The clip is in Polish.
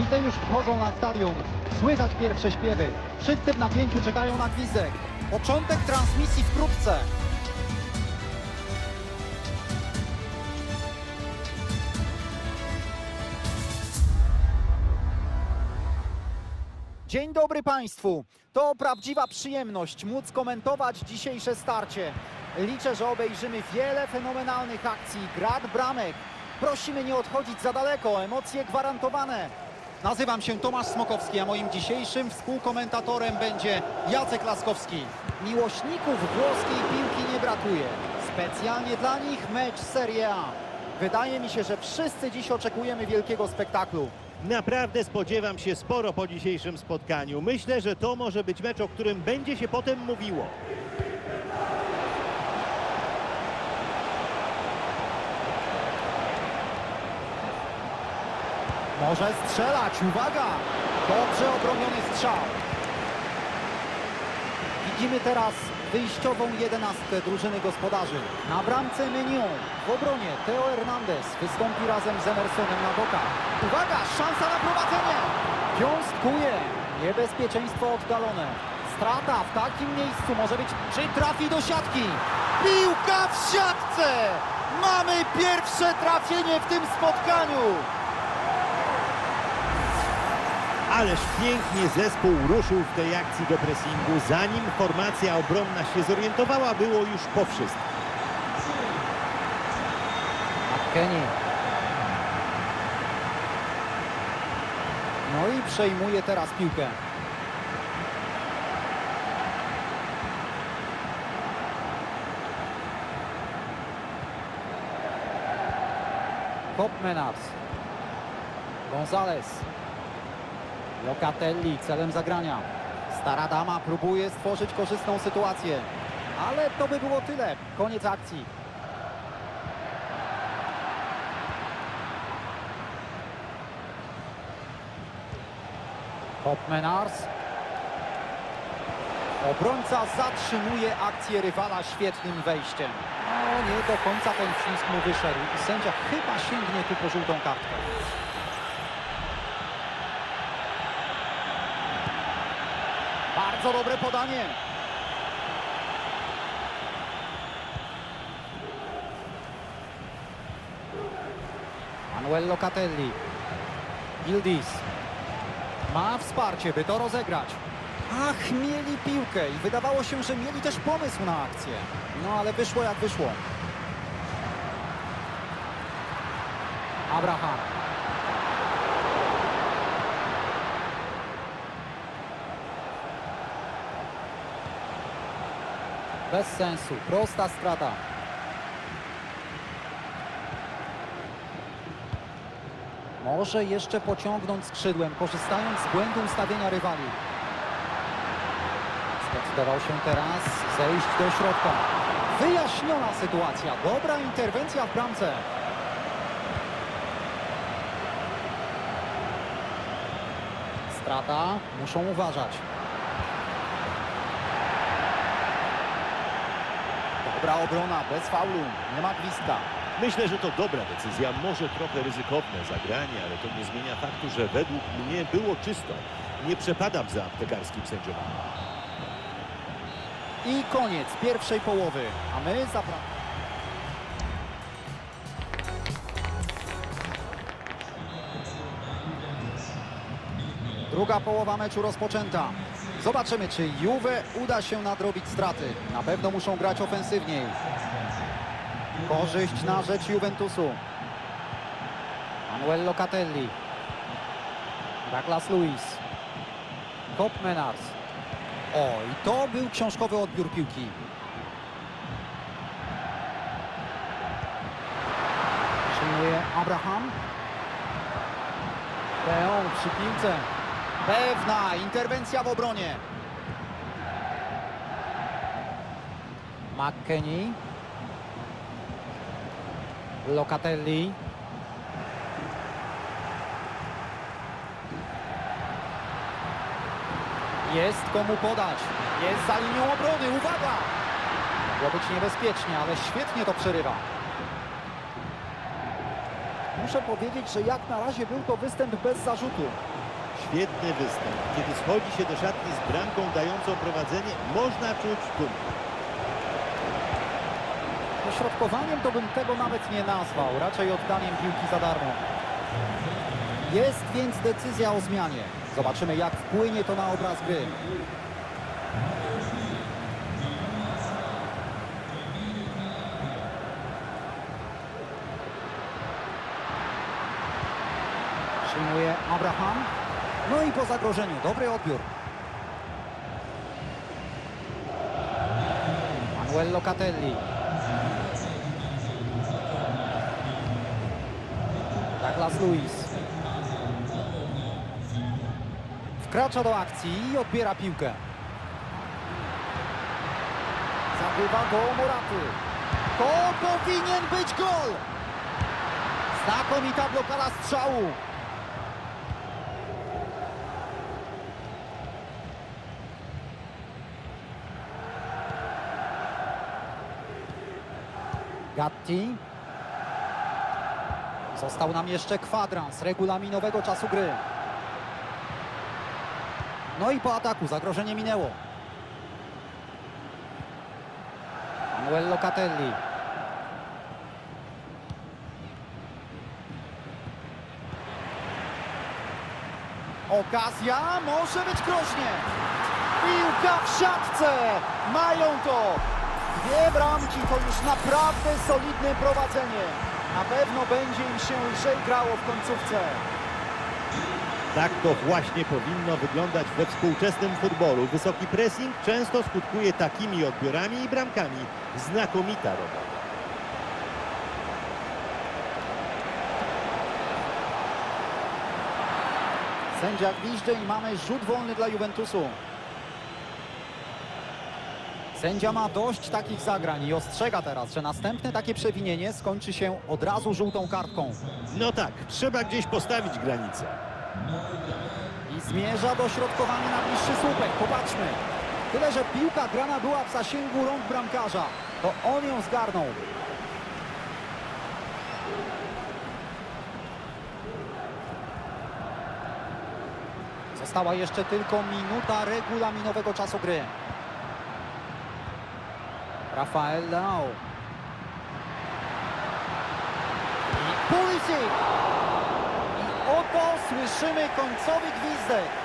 Kibice już wchodzą na stadion. Słychać pierwsze śpiewy. Wszyscy w napięciu czekają na gwizdek. Początek transmisji wkrótce. Dzień dobry Państwu. To prawdziwa przyjemność móc komentować dzisiejsze starcie. Liczę, że obejrzymy wiele fenomenalnych akcji, grad bramek. Prosimy nie odchodzić za daleko, emocje gwarantowane. Nazywam się Tomasz Smokowski, a moim dzisiejszym współkomentatorem będzie Jacek Laskowski. Miłośników włoskiej piłki nie brakuje. Specjalnie dla nich mecz Serie A. Wydaje mi się, że wszyscy dziś oczekujemy wielkiego spektaklu. Naprawdę spodziewam się sporo po dzisiejszym spotkaniu. Myślę, że to może być mecz, o którym będzie się potem mówiło. Może strzelać, uwaga! Dobrze obroniony strzał. Widzimy teraz wyjściową jedenastkę drużyny gospodarzy. Na bramce Menion, w obronie Teo Hernandez wystąpi razem z Emersonem na bokach. Uwaga, szansa na prowadzenie! Wiązkuje, niebezpieczeństwo oddalone. Strata w takim miejscu może być, czy trafi do siatki? Piłka w siatce! Mamy pierwsze trafienie w tym spotkaniu! Ależ pięknie zespół ruszył w tej akcji do pressingu. Zanim formacja obronna się zorientowała, było już po wszystkim. Kenny. No i przejmuje teraz piłkę. Kopmenars. Gonzales. Locatelli celem zagrania. Stara dama próbuje stworzyć korzystną sytuację. Ale to by było tyle. Koniec akcji. Hopmenars. Obrońca zatrzymuje akcję rywala świetnym wejściem. No nie do końca ten wcisk mu wyszedł i sędzia chyba sięgnie tu po żółtą kartkę. Bardzo dobre podanie. Manuel Locatelli. Gildis. Ma wsparcie, by to rozegrać. Ach, mieli piłkę i wydawało się, że mieli też pomysł na akcję. No ale wyszło jak wyszło. Abraham. Bez sensu, prosta strata. Może jeszcze pociągnąć skrzydłem, korzystając z błędu ustawienia rywali. Zdecydował się teraz zejść do środka. Wyjaśniona sytuacja. Dobra interwencja w bramce. Strata. Muszą uważać. Dobra obrona, bez faulu. Nie ma gwizdka. Myślę, że to dobra decyzja, może trochę ryzykowne zagranie, ale to nie zmienia faktu, że według mnie było czysto. Nie przepadam za aptekarskim sędziowaniem. I koniec pierwszej połowy. A my zapraszamy. Druga połowa meczu rozpoczęta. Zobaczymy, czy Juve uda się nadrobić straty. Na pewno muszą grać ofensywniej. Korzyść na rzecz Juventusu. Manuel Locatelli. Douglas Luiz. Kopmenars. O, i to był książkowy odbiór piłki. Przyjmuje Abraham. Leon przy piłce. Pewna interwencja w obronie. McKennie. Locatelli. Jest komu podać. Jest za linią obrony. Uwaga! Mogło być niebezpiecznie, ale świetnie to przerywa. Muszę powiedzieć, że jak na razie był to występ bez zarzutu. Świetny występ. Kiedy schodzi się do szatni z bramką dającą prowadzenie, można czuć dumę. Dośrodkowaniem to bym tego nawet nie nazwał, raczej oddaniem piłki za darmo. Jest więc decyzja o zmianie. Zobaczymy jak wpłynie to na obraz gry. Przyjmuje Abraham. No i po zagrożeniu, dobry odbiór. Manuel Locatelli. Douglas Luiz. Wkracza do akcji i odbiera piłkę. Zagrywa do Moraty. To powinien być gol! Znakomita blokada strzału. Gatti. Został nam jeszcze kwadrans regulaminowego czasu gry. No i po ataku zagrożenie minęło. Manuel Locatelli. Okazja może być groźnie. Piłka w siatce. Mają to. Dwie bramki to już naprawdę solidne prowadzenie. Na pewno będzie im się lżej grało w końcówce. Tak to właśnie powinno wyglądać we współczesnym futbolu. Wysoki pressing często skutkuje takimi odbiorami i bramkami. Znakomita robota. Sędzia gwizdże i mamy rzut wolny dla Juventusu. Sędzia ma dość takich zagrań i ostrzega teraz, że następne takie przewinienie skończy się od razu żółtą kartką. No tak, trzeba gdzieś postawić granicę. I zmierza do środkowania na bliższy słupek. Popatrzmy. Tyle, że piłka grana była w zasięgu rąk bramkarza. To on ją zgarnął. Została jeszcze tylko minuta regulaminowego czasu gry. Rafael Leao. I Pulisic. I oto słyszymy końcowy gwizdek.